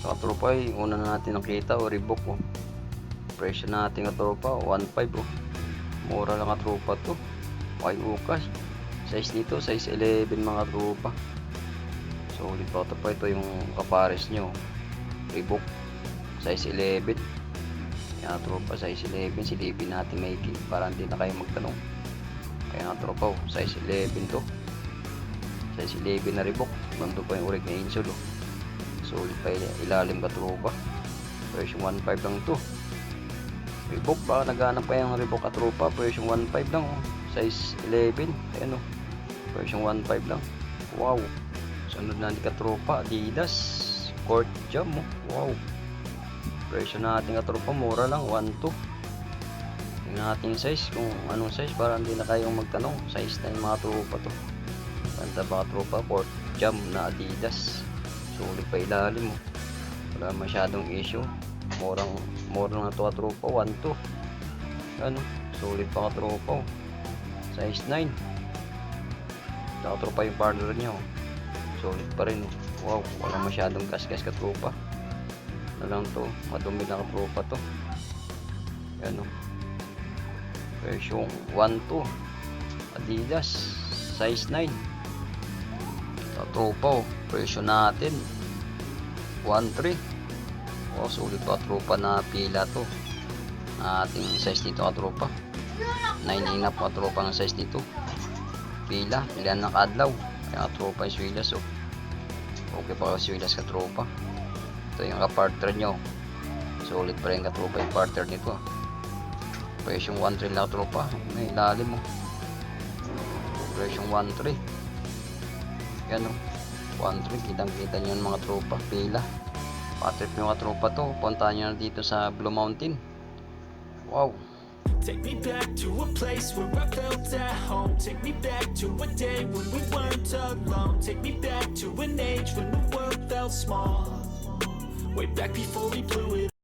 Katropa ay una na natin nakita o Reebok oh. Presyo natin katropa 1.5 oh. Mura lang katropa to. Ay ukas. Size nito size 11 mga katropa. So ulit pa pa ito yung kapares nyo. Reebok size 11. Kaya tropa size 11 silipin natin maigi para hindi na kayo magtanong. Kaya tropa oh, size 11 to. Size 11 na Reebok. Nandun pa yung urig na insole oh. Sulit pa il- ilalim ka tropa. Version 1.5 lang to. Reebok baka naghanap pa yung Reebok at tropa. Version 1.5 lang oh. Size 11. Ayan oh. Version 1.5 lang. Wow. Sunod na di ka tropa. Adidas. Court jam oh. Wow. Presyo natin ka tropa. Mura lang. 1.2. Tingnan natin size. Kung anong size. Para hindi na kayong magtanong. Size na yung mga tropa to. Ganda ba tropa? Court jam na Adidas. Sulit pa ilalim mo. Wala masyadong issue. Murang, murang na to ka tropa. 1.2. Ano? Sulit pa ka tropa. Size 9. Nakatropa yung partner niya. oh. Solid pa rin. oh. Wow, wala masyadong gas-gas ka tropa. Ano lang to, madumi lang ka tropa to. Yan o. Version 1.2. Adidas. Size 9. Sa tropa oh. Version natin. 1.3. Oh, sulit pa tropa na pila to. Ating size nito ka tropa. 9 inap pa tropa ng size nito pila, ilan ng kadlaw. Kaya tropa yung swilas oh. Okay pa yung swilas ka tropa. Ito yung ka-partner nyo. Solid pa rin ka tropa yung partner nito. ah. Presyong 1.3 lang tropa. May ilalim mo. Presyong 1.3. Yan oh. 1.3. Kitang kita nyo yung mga tropa. Pila. Patrip yung mga tropa to. Puntahan nyo na dito sa Blue Mountain. Wow. Take me back to a place where I felt at home. Take me back to a day when we weren't alone. Take me back to an age when the world felt small. Way back before we blew it.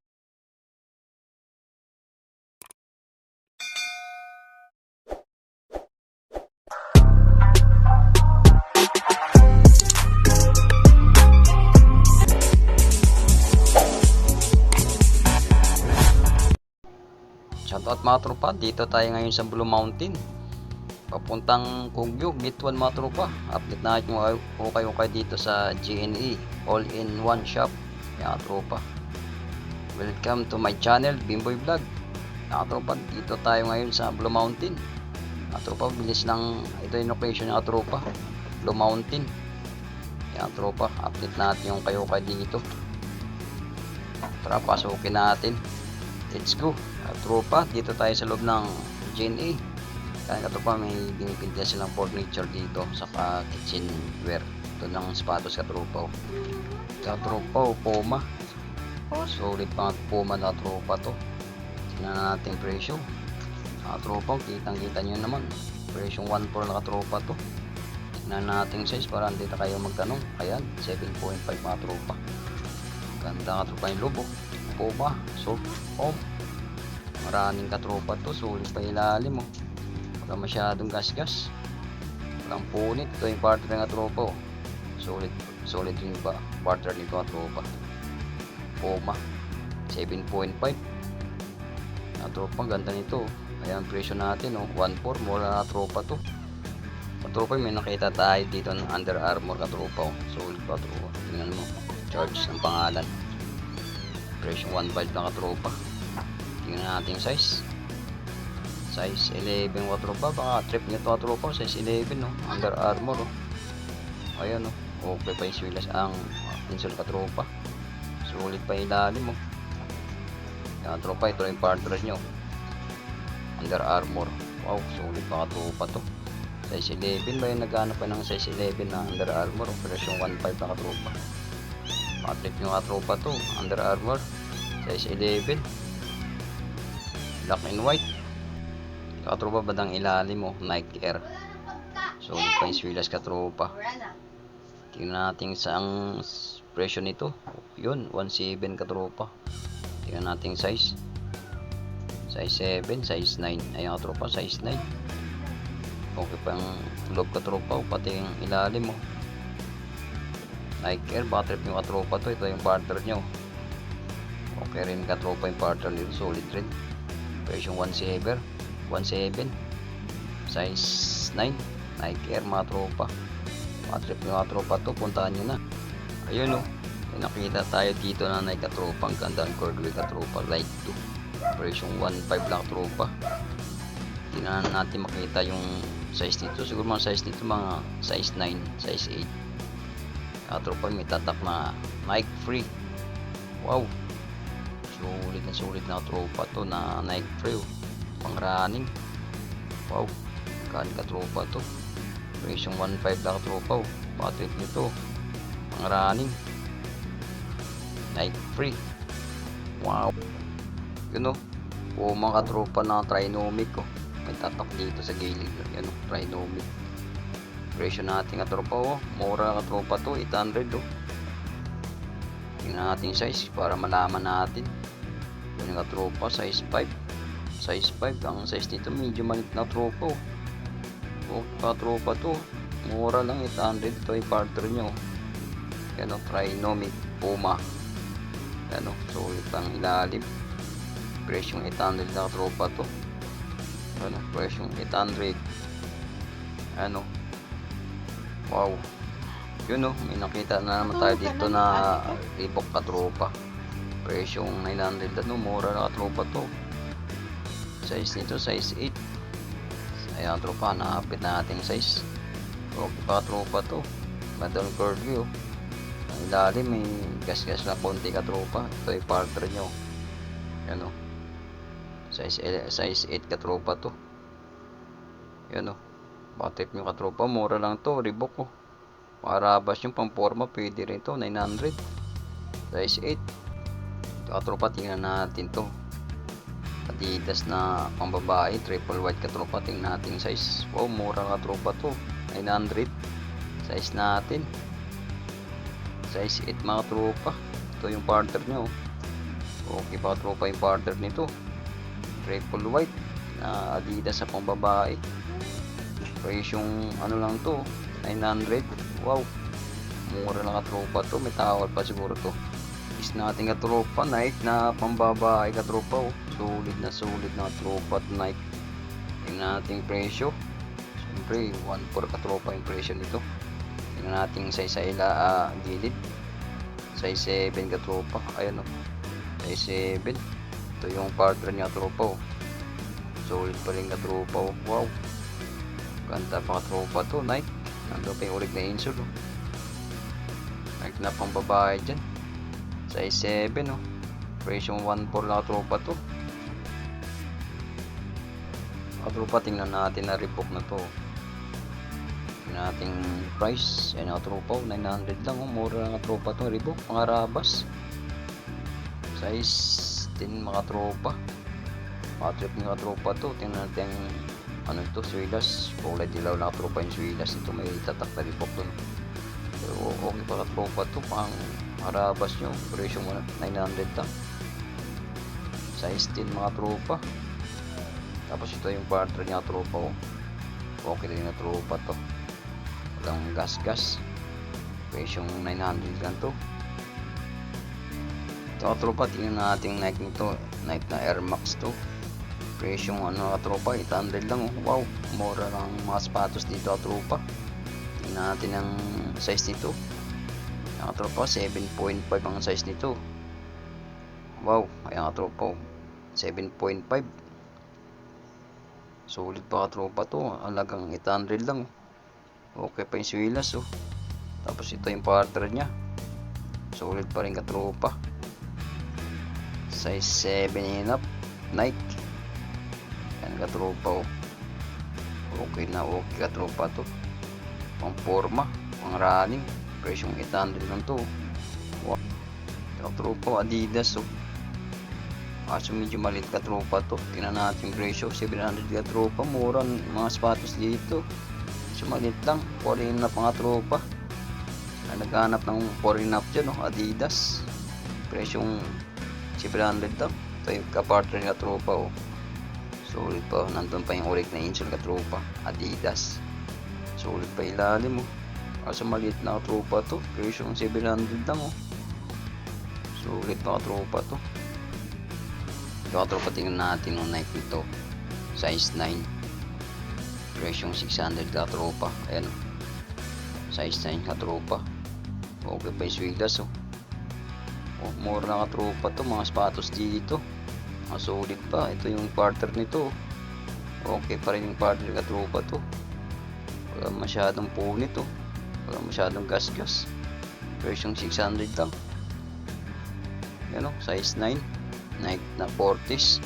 Mga tropa, dito tayo ngayon sa Blue Mountain. Papuntang Kugyo, Gate 1 mga tropa. Update natin mo ko kayo kayo dito sa GNE, All-in-One Shop. Mga tropa. Welcome to my channel, Bimboy Vlog. Mga tropa, dito tayo ngayon sa Blue Mountain. Mga tropa, bilis lang ito yung location ng tropa. Blue Mountain. Mga tropa, update natin yung kayo kayo dito. Tara, pasukin natin. Let's go. Uh, tropa, dito tayo sa loob ng GNA. Kaya katropa, may binipinta silang furniture dito. Saka kitchenware. Ito ng sapatos katropa. Oh. Katropa, oh, Puma. Oh, solid pa nga Puma na tropa to. Tingnan na natin presyo. Katropa, kitang kita nyo naman. Presyo 1.4 na katropa to. Tingnan natin size para hindi na kayo magtanong. Ayan, 7.5 mga tropa. Ganda katropa yung lobo. Puma, soft, home. Maraming katropa to, sulit pa ilalim oh. Wala masyadong gas-gas. Walang punit. Ito yung partner ng katropa oh. Solid, solid yung ba partner nito katropa. Puma, 7.5. Katropa, ganda nito. oh. Ayan, presyo natin oh. 1.4, mura na katropa to. Katropa, may nakita tayo dito ng Under Armour katropa oh. Solid pa katropa. Tingnan mo. Charge ng pangalan. Presyo 1.5 na katropa. Tingnan natin yung size. Size 11 katropa. Baka trip nyo to katropa. Size 11 no. Under Armour oh. Ayan oh. Okay pa yung swilas ang insole katropa. Sulit pa yung ilalim oh. Yan katropa. Ito yung partner nyo. Under Armour. Wow. Sulit pa katropa to. Size 11 ba yung naghanap pa ng size 11 na Under Armour? Presyo 1.5 na katropa. Patrick yung katropa to. Under Armour. Size 11. Black and white. Katropa badang ilalim mo. Nike Air. So, pa yung swilas katropa. Tingnan natin sa ang presyo nito. Yun, 1.7 katropa. Tingnan natin size. Size 7, size 9. Ayan katropa, size 9. Okay pa yung loob katropa. o Pati yung ilalim mo. Nike Air, trip yung katropa to. Ito yung partner nyo. Okay rin katropa yung partner nito. Solid rin. Presyo 1.7. 1.7. Size 9. Nike Air mga tropa. Mga trip yung katropa to. Puntahan nyo na. Ayun o. May nakita tayo dito na Nike katropa. Ang ganda ang Cordway katropa. Light 2. Presyo 1.5 lang tropa. Tingnan natin makita yung size nito. Siguro mga size nito mga size 9, size 8. Ah, tropa may tatak na Nike Free. Wow. Sulit na sulit na tropa to na Nike oh. Pang running. Wow. Kan ka tropa to. Presyong 1.5 lang tropa. Oh. Bakit nito? Pang running. Nike Free. Wow. Yun oh. O mga tropa na trinomic oh. May tatak dito sa gilid. Yan oh, trinomic. Presyo natin katropa oh. Mura katropa to, 800 oh. Tingnan natin size para malaman natin. Yan yung katropa, size 5. Size 5. Ang size nito medyo maliit na tropa oh. Oh, katropa to. Mura lang 800. Ito yung partner nyo. Yan oh, Trinomic Puma. Yan oh, sulit ang ilalim. Presyong 800 na tropa to. Ano, presyong 800. Ano, Wow. Yun oh, may nakita na naman tayo dito na Reebok katropa. Presyong 900 ano, mura na katropa to. Size nito, size 8. Ayan tropa, nakapit na ating size. Okay pa tropa to. Bandang curve view. Ang ilalim may gas-gas na konti katropa. Ito ay partner nyo. Yan oh. Size, size 8 katropa to. Yan oh. Bakit yung katropa, mura lang to, Reebok ko. Marabas yung pang-forma, pwede rin to, 900. Size 8. Katropa, tingnan natin to. Adidas na pambabae, triple white katropa, tingnan natin yung size. Wow, mura katropa to, 900. Size natin. Size 8 mga tropa. Ito yung partner nyo. Okay pa tropa yung partner nito. Triple white na Adidas sa pambabae presyong ano lang to 900 wow mura lang katropa to may tawal pa siguro to is natin katropa Nike na pambabae katropa oh. sulit na sulit na katropa at Nike tingnan natin presyo siyempre 1.4 katropa yung presyo nito tingnan natin sa ila ah, gilid size 7 katropa ayan oh size 7 ito yung partner niya katropa oh sulit pa rin katropa oh. wow Ganda pa tropa to, Nike. Nandun pa yung ulig na insole, oh. Nike na pang babae dyan. Size 7, oh. Presyong 1.4 lang tropa to. Katropa, tingnan natin na Reebok na to. Tingnan natin price. Yan ang tropa, oh. 900 lang, oh. Mura lang ang tropa to, Reebok. Mga rabas. Size 10 mga tropa. Mga trip mga tropa to. Tingnan natin ano ito, swilas. Kulay dilaw na tropa yung swilas. Ito may tatak na ripok dun. Pero okay pa ka tropa to. Pang harabas nyo. Presyo mo 900 lang. Size 10 mga tropa. Tapos ito yung partner niya tropa. Oh. Okay din na tropa to. Walang gas-gas. Presyong 900 lang to. Ito tropa, tingnan natin Nike nito. Nike na Air Max to presyong ano katropa 800 lang oh. wow mura lang mga sapatos dito katropa tingnan natin ang size nito ang katropa 7.5 ang size nito wow ayan katropa oh. 7.5 solid pa katropa to alagang 800 lang oh. okay pa yung swilas oh tapos ito yung partner nya solid pa rin katropa size 7 and up Nike yan katropa oh. Okay na okay katropa to. Pang forma, pang running. Presyong 800 lang to. Wow. Katropa Adidas oh. Kaso medyo maliit katropa to. Tingnan natin presyo. 700 katropa. Mura ang mga sapatos dito. So maliit lang. Foreign na pang tropa. Na naghanap ng foreign up dyan oh. Adidas. Presyong 700 lang. Ito yung kapartner ng tropa oh. Sulit pa, nandun pa yung ulit na insole katropa, Adidas. Sulit pa ilalim mo. Kaso maliit na tropa to. Presyo 700 lang oh. Sulit na tropa to. Ito tropa tingnan natin yung Nike nito. Size 9. Presyong 600 ka tropa. Ayan oh. Size 9 ka tropa. Okay pa yung swigas oh. Oh, mura na ka tropa to. Mga sapatos dito. Mga solid pa. Ito yung partner nito. oh. Okay pa rin yung partner ka tropa to. Wala masyadong punit oh. Wala masyadong gas-gas. Presyong 600 lang. Yan o, size 9. Nike na 40s.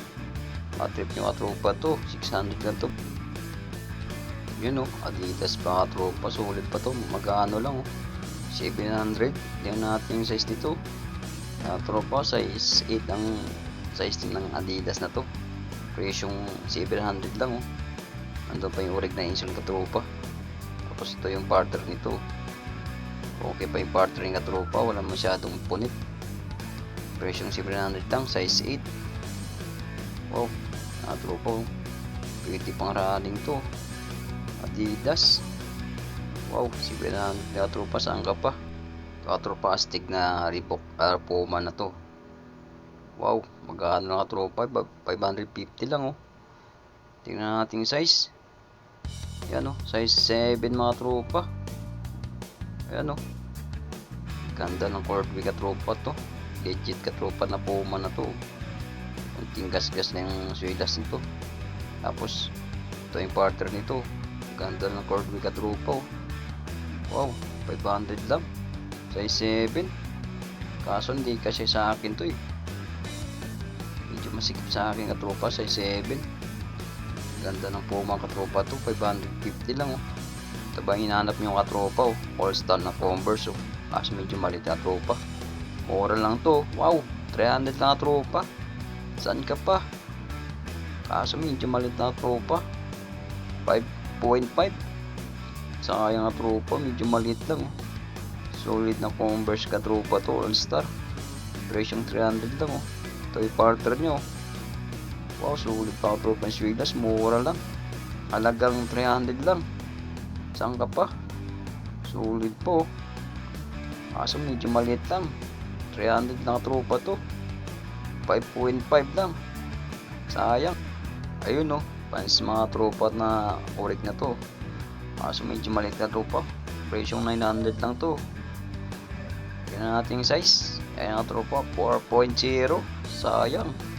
Matrip nyo katropa to. 600 lang to. Yun o, Adidas pa katropa. Sulit pa to. Magkano lang o. 700. Yan natin yung size nito. Katropa, size 8 ang size ng Adidas na to. Presyong 700 lang o. Ando pa yung orig na insole katropa. Tapos ito yung partner nito. Okay pa yung partner ng katropa. Wala masyadong punit. Presyong 700 lang. Size 8. Wow. Katropa. oh. Pretty pang running to. Adidas. Wow. 700 katropa. Saan ka pa? Katropa astig na Reebok uh, Puma na to. Wow. Magkano na katropa? 550 lang oh. Tingnan natin yung size. Yan o, size 7 mga tropa. Ayan o. Ganda ng Corby ka tropa to. Legit ka tropa na Puma na to. Kunting gas-gas na yung swilas nito. Tapos, ito yung partner nito. Ganda ng Corby ka tropa oh. Wow, 500 lang. Size 7. Kaso hindi kasi sa akin to eh. Medyo masikip sa akin ka tropa, size 7. Ganda ng Puma katropa to, 550 lang oh. Ito ba yung hinahanap nyo katropa oh. All star na Converse oh. Kaso medyo maliit na tropa. Mura lang to. Wow, 300 lang na tropa. Saan ka pa? Kaso medyo maliit na tropa. 5.5. Sayang na tropa, medyo maliit lang oh. Solid na Converse ka tropa to, All Star. Presyong 300 lang oh. Ito yung partner nyo oh. Wow, sulit pa ako tropa ng Swilas. Mura lang. Halagang 300 lang. Saan ka pa? Sulit po. Kaso medyo maliit lang. 300 lang tropa to. 5.5 lang. Sayang. Ayun no. Pans mga tropa na orig na to. Kaso medyo maliit na tropa. Presyong 900 lang to. Tingnan natin yung size. Ayan nga tropa. 4.0. Sayang.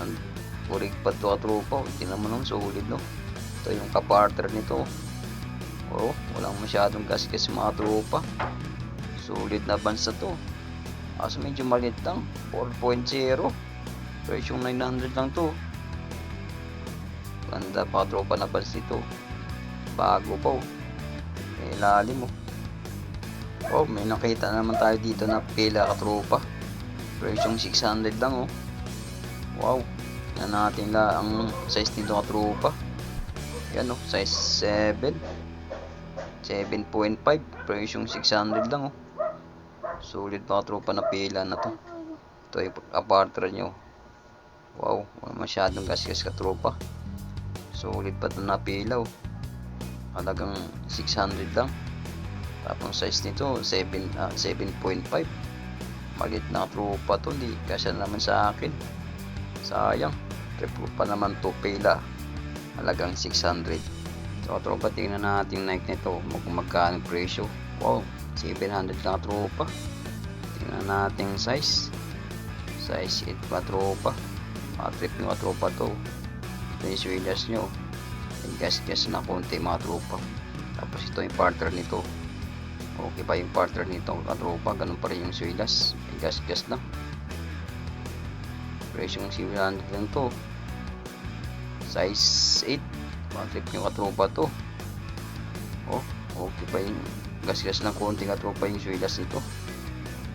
Ang Kurig pa to tropa. Hindi naman nung sulit no. Ito yung kapartner nito. Oh, walang masyadong gasgas mga tropa. Sulit na bansa to. Kaso medyo maliit lang. 4.0. Presyong 900 lang to. Ganda pa tropa na bansa ito. Bago pa oh. Eh, lalim oh. Oh, may nakita naman tayo dito na pila ka tropa. Presyong 600 lang oh. Wow. Yan natin la ang size nito ka tropa. Yan oh, size 7. 7.5. Presyong 600 lang oh. Solid ka tropa na pila na to. Ito yung apartra nyo. Wow, wala masyadong gasgas ka tropa. Solid pa ito na pila oh. Halagang 600 lang. Tapos size nito 7 ah, 7.5. Malit na tropa to, di kasi naman sa akin. Sayang. Triple pa naman to pila. Halagang 600. So tropa tingnan natin Nike nito magkano presyo. Wow, 700 lang tropa. Tingnan natin size. Size 8 pa tropa. Matrip yung tropa to. Ito yung swilas nyo. Yung gas-gas na konti mga tropa. Tapos ito yung partner nito. Okay pa yung partner nito katropa. Ganun pa rin yung swilas. May gas-gas na. Presyong 700 lang to. Size 8. Matrip yung katropa to. Oh, okay pa yung gas-gas ng konti katropa yung swilas nito.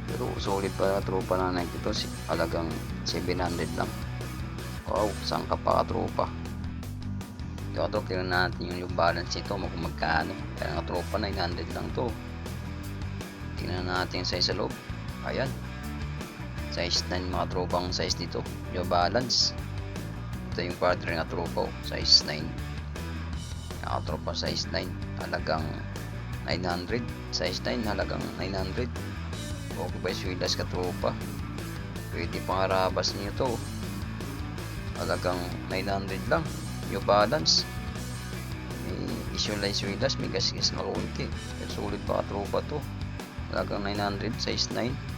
Pero solid pa katropa na Nike. Si- Alagang 700 lang. Wow, saan ka pa katropa? Ito katropa, tingnan natin yung, balance nito. Kung magkano. Kaya katropa 900 lang to. Tingnan natin sa loob. Ayan. Size 9 mga tropang size dito. Yung balance. Ito yung partner ng tropa. Size 9. Mga tropa size 9. Talagang 900 size 9 halagang 900 okay ba swilas katropa pwede pang harabas niyo to halagang 900 lang New Balance may issue lang swilas may gaskis na konti sulit pa katropa to halagang 900 size 9